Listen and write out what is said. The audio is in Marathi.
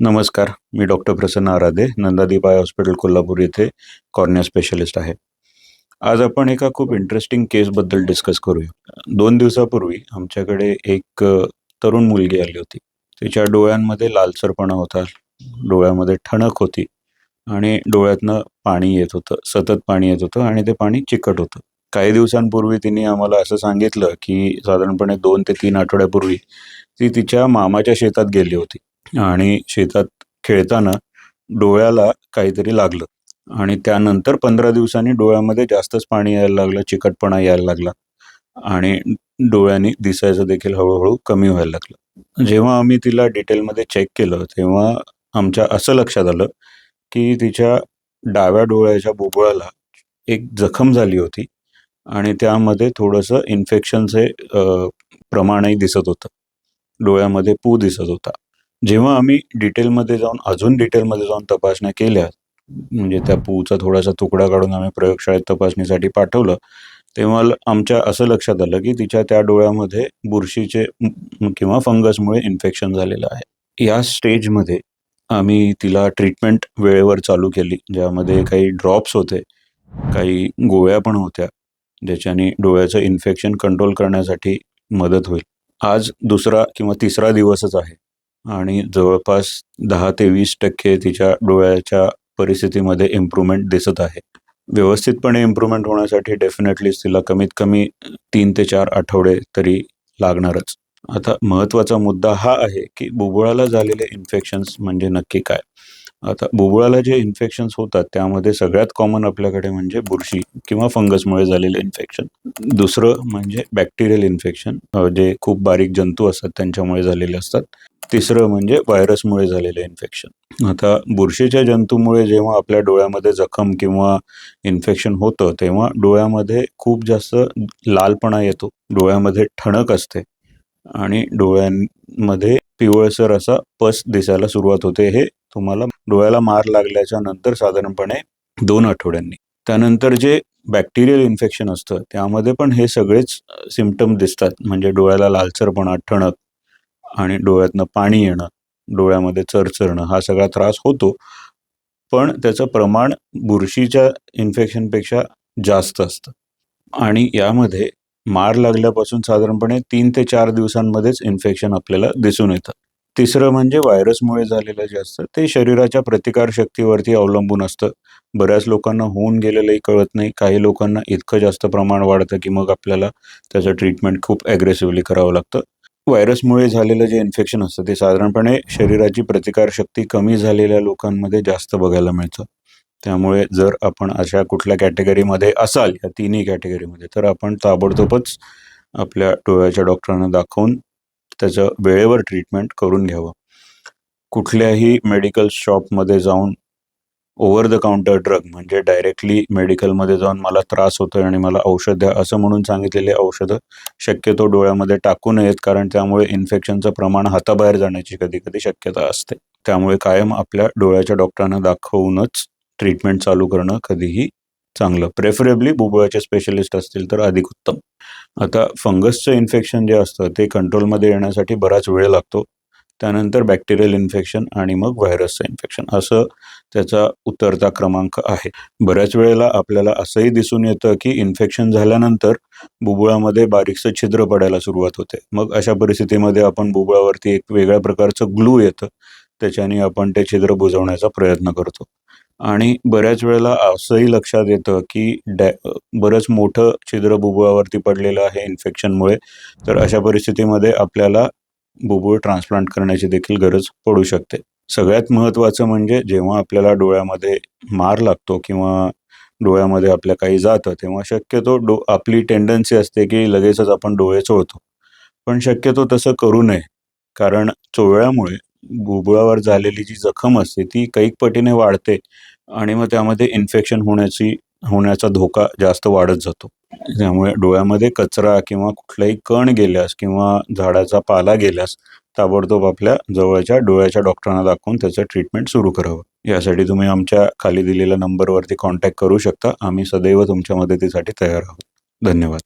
नमस्कार मी doctor Prasanna Aradhe Nandadeep eye hospital Kolhapur येथे कॉर्निया स्पेशलिस्ट आहे. आज आपण एका खूप इंटरेस्टिंग केसबद्दल डिस्कस करूया. दोन दिवसापूर्वी आमच्याकडे एक तरुण मुलगी आली होती. तिच्या डोळ्यांमध्ये लालसरपणा होता डोळ्यामध्ये ठणक होती आणि डोळ्यातनं पाणी येत होतं सतत पाणी येत होतं आणि ते पाणी चिकट होतं. काही दिवसांपूर्वी तिने आम्हाला असं सांगितलं की साधारणपणे दोन ते तीन आठवड्यापूर्वी ती तिच्या मामाच्या शेतात गेली होती. आणि शेतात खेळताना डोळ्याला काहीतरी लागलं. आणि त्यानंतर पंधरा दिवसांनी डोळ्यामध्ये जास्तच पाणी यायला लागलं चिकटपणा यायला लागला आणि डोळ्यांनी दिसायचं देखील हळूहळू कमी व्हायला लागलं. जेव्हा आम्ही तिला डिटेलमध्ये चेक केलं तेव्हा आमच्या असं लक्षात आलं की तिच्या डाव्या डोळ्याच्या बुबुळाला एक जखम झाली होती आणि त्यामध्ये थोडंसं इन्फेक्शनचे प्रमाणही दिसत होतं. डोळ्यामध्ये पू दिसत होता. जेव्हा आम्ही डिटेलमध्ये जाऊन अजून डिटेलमध्ये जाऊन तपासण्या केल्या म्हणजे त्या पूचा थोडासा तुकडा काढून आम्ही प्रयोगशाळेत तपासणीसाठी पाठवलं तेव्हा आमच्या असं लक्षात आलं की तिच्या त्या डोळ्यामध्ये बुरशीचे किंवा फंगसमुळे इन्फेक्शन झालेलं आहे. या स्टेजमध्ये आम्ही तिला ट्रीटमेंट वेळेवर चालू केली ज्यामध्ये काही ड्रॉप्स होते काही गोळ्या पण होत्या ज्याच्याने डोळ्याचं इन्फेक्शन कंट्रोल करण्यासाठी मदत होईल. आज दुसरा किंवा तिसरा दिवसच आहे. आणि जवळपास दहा ते वीस टक्के तिच्या डोळ्याच्या परिस्थितीमध्ये इम्प्रूव्हमेंट दिसत आहे. व्यवस्थितपणे इम्प्रूव्हमेंट होण्यासाठी डेफिनेटलीच तिला कमीत कमी तीन ते चार आठवडे तरी लागणारच. आता महत्त्वाचा मुद्दा हा आहे की बुबुळाला झालेले इन्फेक्शन्स म्हणजे नक्की काय? आता बुबुळाला जे इन्फेक्शन्स होतात त्यामध्ये सगळ्यात कॉमन आपल्याकडे म्हणजे बुरशी किंवा फंगसमुळे झालेले इन्फेक्शन दुसरं म्हणजे बॅक्टेरियल इन्फेक्शन जे खूप बारीक जंतू असतात त्यांच्यामुळे झालेले असतात. तिसरं म्हणजे व्हायरसमुळे झालेलं इन्फेक्शन आता बुरशीच्या जंतूमुळे जेव्हा आपल्या डोळ्यामध्ये जखम किंवा इन्फेक्शन होतं तेव्हा डोळ्यामध्ये खूप जास्त लालपणा येतो. डोळ्यामध्ये ठणक असते. आणि डोळ्यांमध्ये पिवळसर असा पस दिसायला सुरुवात होते. हे तुम्हाला डोळ्याला मार लागल्याच्या नंतर साधारणपणे दोन आठवड्यांनी. त्यानंतर जे बॅक्टेरियल इन्फेक्शन असतं त्यामध्ये पण हे सगळेच सिमटम दिसतात. म्हणजे डोळ्याला लालसरपणा ठणक आणि डोळ्यातनं पाणी येणं डोळ्यामध्ये चरचरणं हा सगळा त्रास होतो. पण त्याचं प्रमाण बुरशीच्या इन्फेक्शनपेक्षा जास्त असतं. आणि यामध्ये मार लागल्यापासून साधारणपणे तीन ते चार दिवसांमध्येच इन्फेक्शन आपल्याला दिसून येतं. तिसरं म्हणजे व्हायरसमुळे झालेलं जे असतं ते शरीराच्या प्रतिकारशक्तीवरती अवलंबून असतं. बऱ्याच लोकांना होऊन गेलेलंही कळत नाही. काही लोकांना इतकं जास्त प्रमाण वाढतं की मग आपल्याला त्याचं ट्रीटमेंट खूप ॲग्रेसिव्हली करावं लागतं. व्हायरसमुळे झालेलं जे इन्फेक्शन असतं ते साधारणपणे शरीराची प्रतिकारशक्ती कमी झालेल्या लोकांमध्ये जास्त बघायला मिळतं. त्यामुळे जर आपण अशा कुठल्या कॅटेगरीमध्ये असाल या तिन्ही कॅटेगरीमध्ये तर आपण ताबडतोबच आपल्या डोळ्याच्या डॉक्टरांना दाखवून त्याचं वेळेवर ट्रीटमेंट करून घ्यावं. कुठल्याही मेडिकल शॉपमध्ये जाऊन ओव्हर द काउंटर ड्रग म्हणजे डायरेक्टली मेडिकलमध्ये जाऊन मला त्रास होतोय आणि मला औषध द्या असं म्हणून सांगितलेले औषधं शक्यतो डोळ्यामध्ये टाकू नयेत कारण त्यामुळे इन्फेक्शनचं प्रमाण हाताबाहेर जाण्याची कधी कधी शक्यता असते. त्यामुळे कायम आपल्या डोळ्याच्या डॉक्टरांना दाखवूनच ट्रीटमेंट चालू करणं कधीही चांगलं. प्रेफरेबली बुबुळाचे स्पेशलिस्ट असतील तर अधिक उत्तम. आता फंगसचं इन्फेक्शन जे असतं ते कंट्रोलमध्ये येण्यासाठी बराच वेळ लागतो. त्यानंतर बॅक्टेरियल इन्फेक्शन आणि मग व्हायरसचं इन्फेक्शन असं त्याचा उतरता क्रमांक आहे. बऱ्याच वेळेला आपल्याला असंही दिसून येतं की इन्फेक्शन झाल्यानंतर बुबुळामध्ये बारीकसं छिद्र पडायला सुरुवात होते. मग अशा परिस्थितीमध्ये आपण बुबुळावरती एक वेगळ्या प्रकारचं ग्लू येतं. त्याच्याने आपण ते छिद्र बुजवण्याचा प्रयत्न करतो. आणि बऱ्याच वेळेला असंही लक्षात येतं की डॅ बरंच मोठं छिद्र बुबुळावरती पडलेलं आहे इन्फेक्शनमुळे. तर अशा परिस्थितीमध्ये आपल्याला बुबुळ ट्रान्सप्लांट करण्याची देखील गरज पडू शकते. सगळ्यात महत्त्वाचं म्हणजे जेव्हा आपल्याला डोळ्यामध्ये मार लागतो किंवा डोळ्यामध्ये आपल्या काही जातं तेव्हा शक्यतो डो आपली टेंडन्सी असते की लगेचच आपण डोळे चोळतो. पण शक्यतो तसं करू नये. कारण चोळल्यामुळे बुबुळावर झालेली जी जखम असते ती कैक पटीने वाढते आणि मग त्यामध्ये इन्फेक्शन होण्याची होण्याचा धोका जास्त वाढत जातो. त्यामुळे डोळ्यामध्ये कचरा किंवा कुठलाही कण गेल्यास किंवा झाडाचा पाला गेल्यास ताबडतोब आपल्या जवळच्या डोळ्याच्या डॉक्टरांना दाखवून त्याचं ट्रीटमेंट सुरू करावं. यासाठी तुम्ही आमच्या खाली दिलेल्या नंबरवरती कॉन्टॅक्ट करू शकता. आम्ही सदैव तुमच्या मदतीसाठी तयार आहोत. धन्यवाद.